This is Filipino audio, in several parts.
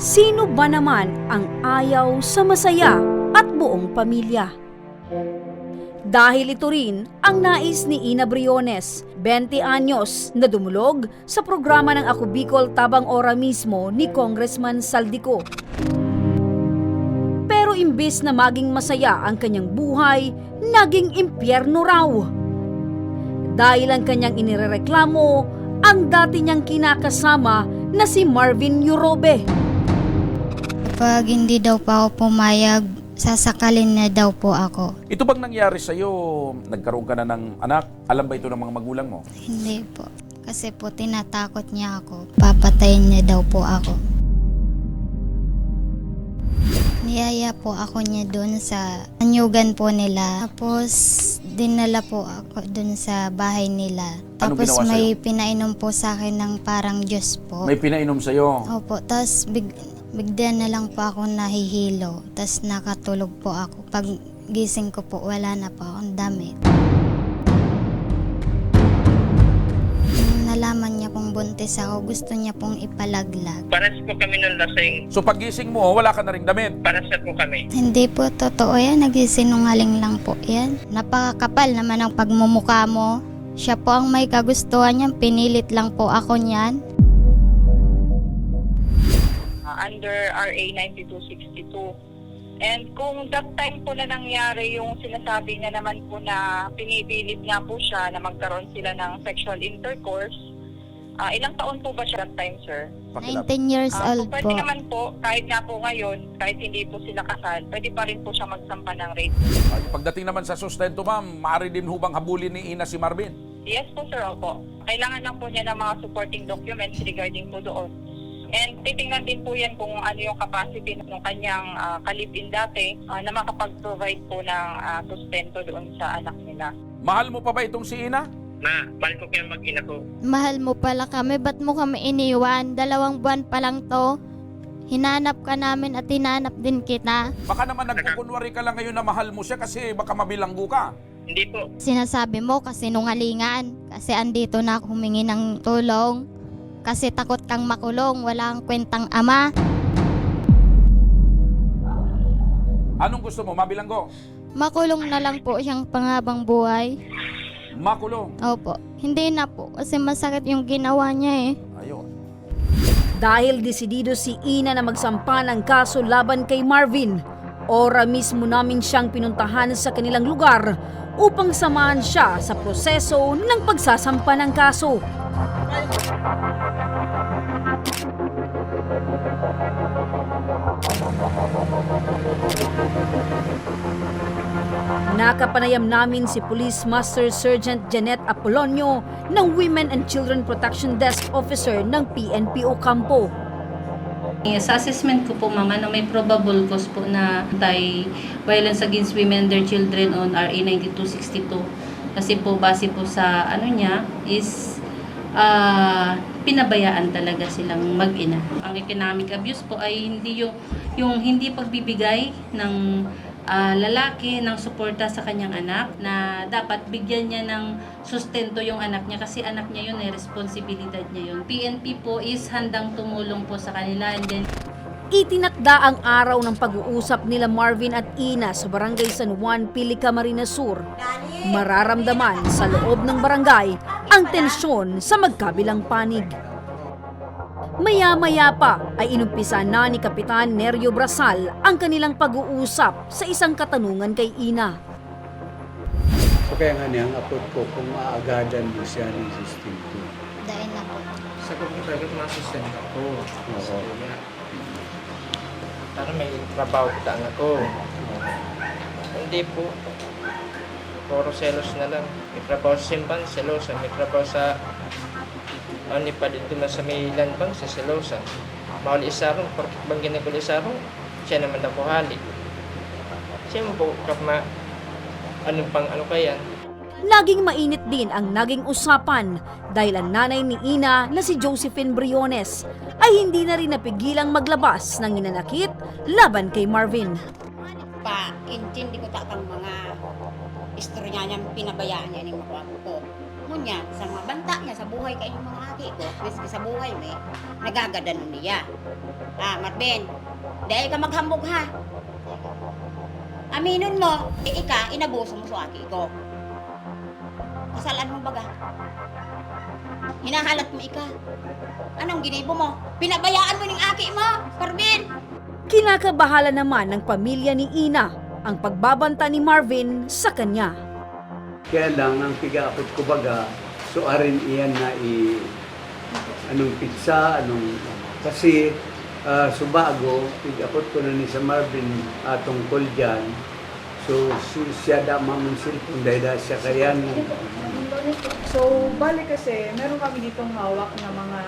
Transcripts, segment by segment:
Sino ba naman ang ayaw sa masaya at buong pamilya? Dahil ito rin ang nais ni Ina Briones, 20 anyos, na dumulog sa programa ng Ako Bicol Tabang Ora mismo ni Congressman Saldico. Pero imbis na maging masaya ang kanyang buhay, naging impyerno raw. Dahil ang kanyang inirereklamo, ang dati niyang kinakasama na si Marvin Yurobe. Pag hindi daw po ako pumayag, sasakalin na daw po ako. Ito bang nangyari sa'yo? Nagkaroon ka na ng anak? Alam ba ito ng mga magulang mo? Hindi po. Kasi po tinatakot niya ako. Papatayin niya daw po ako. Niyaya po ako niya doon sa anyugan po nila. Tapos dinala po ako doon sa bahay nila. Anong Tapos ginawa may pinainom po sa akin ng parang Diyos po. May pinainom sa'yo. Opo, tapos big, bigla na lang po ako nahihilo. Tapos nakatulog po ako. Pag gising ko po, wala na po akong damit. Nung nalaman niya pong buntis ako, gusto niya pong ipalaglag. Paras po kami ng lasing. So pagising mo, wala ka na ring damit. Paras na po kami. Hindi po totoo yan, nagsisinungaling lang po yan. Napakakapal naman ang pagmumukha mo. Siya po ang may kagustuhan niyan, pinilit lang po ako niyan. Uh, under RA 9262. And kung that time po na nangyari yung sinasabi niya naman po na pinipilit nga po siya na magkaroon sila ng sexual intercourse, ah, ilang taon po ba siya that time, sir? Pakilap. 19 years Ah, old pwede po. naman po, kahit nga po ngayon, kahit hindi po sila kasal, pwede pa rin po siya magsampa ng rape. At Pagdating naman sa sustento, ma'am, maaari din hubang habulin ni Ina si Marvin. Yes po, sir, opo. Kailangan lang po niya ng mga supporting documents regarding po doon. And titingnan din po yan kung ano yung capacity ng kanyang uh, kalipin dati ah, na makapag-provide po ng ah, sustento doon sa anak nila. Mahal mo pa ba itong si Ina? Ma, mahal ko kayo mag-ina ko. Mahal mo pala kami, ba't mo kami iniwan? Dalawang buwan pa lang to. Hinanap ka namin at hinanap din kita. Baka naman nagkukunwari ka lang ngayon na mahal mo siya kasi baka mabilanggo ka. Hindi po. Sinasabi mo kasi nungalingan. Kasi andito na ako humingi ng tulong. Kasi takot kang makulong, wala kang kwentang ama. Anong gusto mo? Mabilanggo? Makulong na lang po siyang pangabang buhay. Makulong. Opo. Hindi na po kasi masakit yung ginawa niya eh. Ayun. Dahil desidido si Ina na magsampa ng kaso laban kay Marvin, ora mismo namin siyang pinuntahan sa kanilang lugar upang samahan siya sa proseso ng pagsasampa ng kaso. Nakapanayam namin si Police Master Sergeant Janet Apolonio ng Women and Children Protection Desk Officer ng PNPO Campo. Eh, Sa assessment ko po, mama, na may probable cause po na anti-violence against women and their children on RA 9262. Kasi po, base po sa ano niya, is ah, pinabayaan talaga silang mag-ina. Ang economic abuse po ay hindi yung, yung hindi pagbibigay ng ah, lalaki ng suporta sa kanyang anak na dapat bigyan niya ng sustento yung anak niya kasi anak niya yun eh, responsibilidad niya yun. PNP po is handang tumulong po sa kanila and then Itinakda ang araw ng pag-uusap nila Marvin at Ina sa Barangay San Juan, Pilica, Marina Sur. Mararamdaman sa loob ng barangay ang tensyon sa magkabilang panig. Maya-maya pa ay inumpisa na ni Kapitan Nerio Brasal ang kanilang pag-uusap sa isang katanungan kay Ina. So kaya nga niyang apot ko kung maagadan mo siya ng system ko. Dahil na po. Sa ko po talaga masustento ko. Oo. Para may trabaho kita anak ko. Hindi po. Puro selos na lang. May trabaho sa simpan, selosa. May trabaho sa ano pa dito na sa may landbang, sa selosa. Mahal isarong, porkit bang ginagul isarong, siya naman ako hali. Siya mo po, kapma, anong pang ano kaya? Naging mainit din ang naging usapan dahil ang nanay ni Ina na si Josephine Briones ay hindi na rin napigilang maglabas ng inanakit laban kay Marvin. pa intindi ko ta kang mga istorya niya pinabayaan niya ni mga ko. Munya sa mga banta niya sa buhay kay mga aki ko, wis sa buhay may nagagadanon niya. Ah, Marvin, dahil ka maghambog ha. Aminin mo, eh ika, inabuso mo sa aki ko. Kasalan mo baga. Hinahalat mo ika. Anong ginibo mo? Pinabayaan mo ng aki mo, Marvin! Kinakabahala naman ng pamilya ni Ina ang pagbabanta ni Marvin sa kanya. Kaya lang, ang pigaapot ko baga, so arin iyan na i... Anong pizza, anong... Kasi, uh, subago, pigaapot ko na ni sa Marvin uh, tungkol dyan. So, si- siya da mamang cellphone dahil da siya kayan. So, bali kasi, meron kami ditong hawak na mga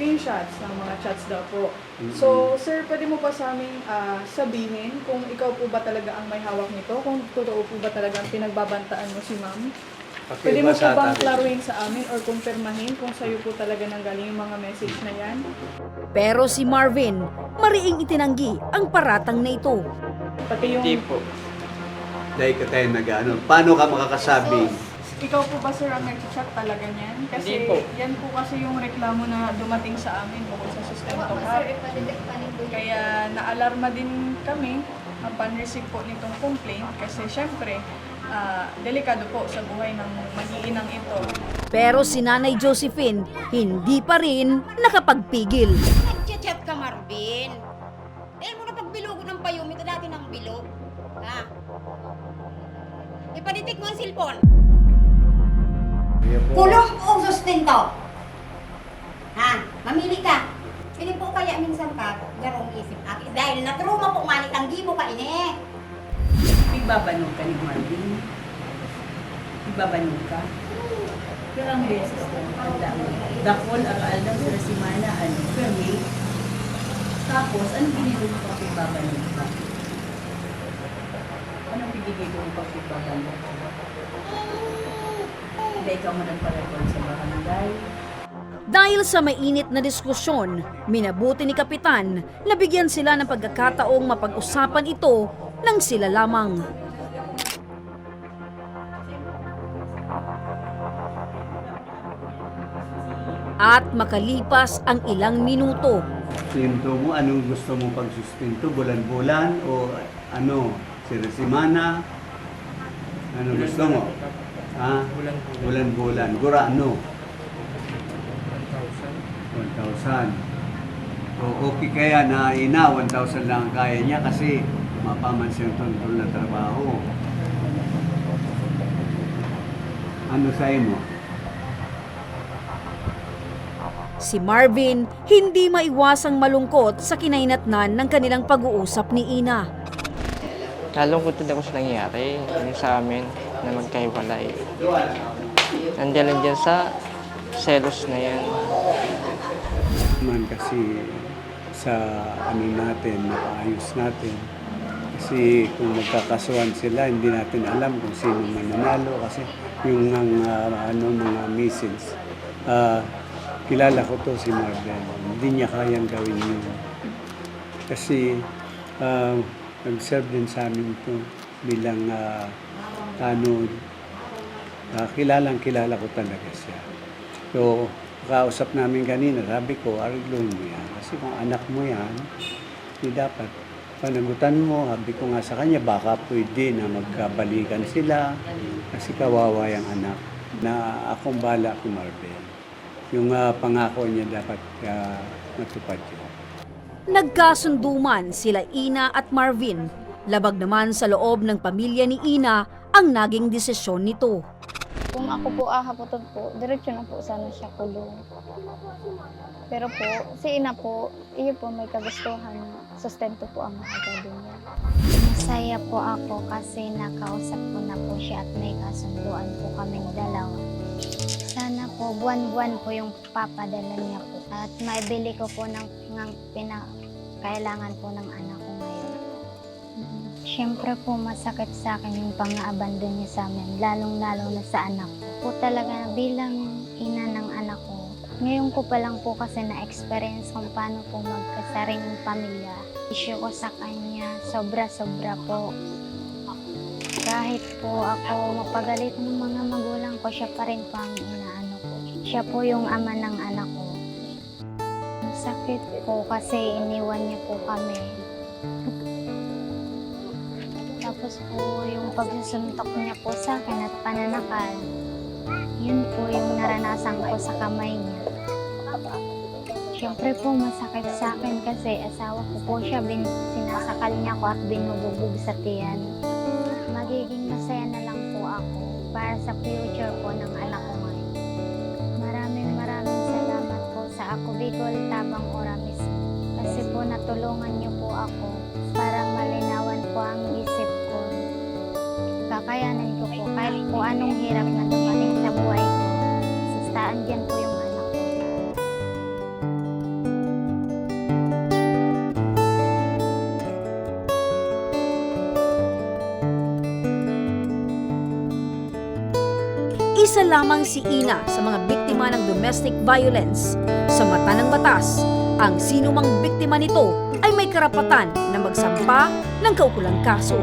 screenshots ng mga chats daw po. So, sir, pwede mo pa sa amin ah, sabihin kung ikaw po ba talaga ang may hawak nito? Kung totoo po ba talaga ang pinagbabantaan mo si ma'am? Pwede mo po bang klaruhin sa amin or kumpirmahin kung sa'yo po talaga nanggaling yung mga message na yan? Pero si Marvin, mariing itinanggi ang paratang na ito. Pati yung... Hindi po. Dahil ka tayo nag-ano. Paano ka makakasabi? Ikaw po ba sir ang nag-chat talaga niyan? Kasi Hindi po. yan po kasi yung reklamo na dumating sa amin bukod sa sustento hub. Kaya naalarma din kami upon receive po nitong complaint kasi syempre ah, delikado po sa buhay ng mag-iinang ito. Pero si Nanay Josephine, hindi pa rin nakapagpigil. Nag-chat ka, Marvin. Dahil mo na pagbilog ng payong, ito dati ng bilog. Ha? Ipanitik mo ang cellphone. Kulong o sustento? Ha? Mamili ka. Pili po kaya minsan ka, garong isip aki. Dahil natruma po manit ang gibo ka ini. Igbabanog ka ni Marvin. Igbabanog ka. Pero ang beses ko, tanda mo. Dakol ang aldam sa simana, ano, permi. Tapos, anong binigay mo pag igbabanog ka? Anong binigay mo pag igbabanog ka? Hindi ikaw mo nagpa-record sa barangay. Dahil sa mainit na diskusyon, minabuti ni Kapitan na bigyan sila ng pagkakataong mapag-usapan ito ng sila lamang. At makalipas ang ilang minuto, Sustento mo, anong gusto mo pag-sustento? Bulan-bulan o ano? Sirasimana? Ano gusto mo? Ha? Bulan-bulan. Bulan-bulan. Gura ano? 1,000. 1,000. O okay kaya na ina, 1,000 lang ang kaya niya kasi mapaman siyang tuntol na trabaho. Ano sa'yo mo? si Marvin hindi maiwasang malungkot sa kinainatnan ng kanilang pag-uusap ni Ina. Nalungkot din ako sa nangyari sa amin na magkahiwalay. Nandiyan lang dyan sa selos na yan. man kasi sa ano natin, maayos natin. Kasi kung magkakasuhan sila, hindi natin alam kung sino mananalo kasi yung ang, ah, ano, mga missiles. ah, kilala ko to si Marvel. Hindi niya kayang gawin yun. Kasi ah, nag-serve din sa amin ito bilang uh, tanod. Ah, kilalang kilala ko talaga siya. So, kausap namin kanina, sabi ko, ariglohin mo yan. Kasi kung anak mo yan, hindi dapat. Panagutan mo, sabi ko nga sa kanya, baka pwede na magkabalikan sila. Kasi kawawa yung anak na akong bala kay Marvel. Yung ah, pangako niya dapat ah, matupad yun. Nagkasunduman sila Ina at Marvin. Labag naman sa loob ng pamilya ni Ina ang naging desisyon nito. Kung ako po ahapotod po, diretso na po sana siya kulong. Pero po, si ina po, iyo po may kagustuhan. Sustento po ang mahalaga niya. Masaya po ako kasi nakausap ko na po siya at may kasunduan po kaming dalawa. Sana po buwan-buwan po yung papadala niya po. At maibili ko po ng, ng pinakailangan po ng anak Siyempre po masakit sa akin yung pang-abandon niya sa amin, lalong-lalo na sa anak ko. Po talaga bilang ina ng anak ko, ngayon ko pa lang po kasi na-experience kung paano po magkasariling pamilya. Issue ko sa kanya, sobra-sobra po. Kahit po ako mapagalit ng mga magulang ko, siya pa rin po ang inaano ko. Siya po yung ama ng anak ko. Masakit po kasi iniwan niya po kami. Tapos po yung pagsusuntok niya po sa akin at pananakal, yun po yung naranasan ko sa kamay niya. Siyempre po masakit sa akin kasi asawa ko po siya, bin, sinasakal niya ako at binububog sa tiyan. Magiging masaya na lang po ako para sa future po ng anak ko ngayon. Maraming maraming salamat po sa Ako Bicol Tabang Oramis kasi po natulungan niyo po ako para malinawan po ang isip. Kakayanin ko po kahit po anong hirap na dumating sa buhay ko. Basta andyan po yung anak ko. Isa lamang si Ina sa mga biktima ng domestic violence. Sa mata ng batas, ang sinumang biktima nito ay may karapatan na magsampa ng kaukulang kaso.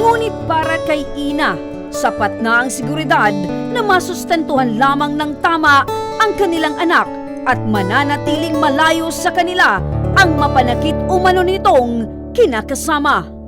Ngunit para kay Ina, sapat na ang seguridad na masustentuhan lamang ng tama ang kanilang anak at mananatiling malayo sa kanila ang mapanakit umano nitong kinakasama.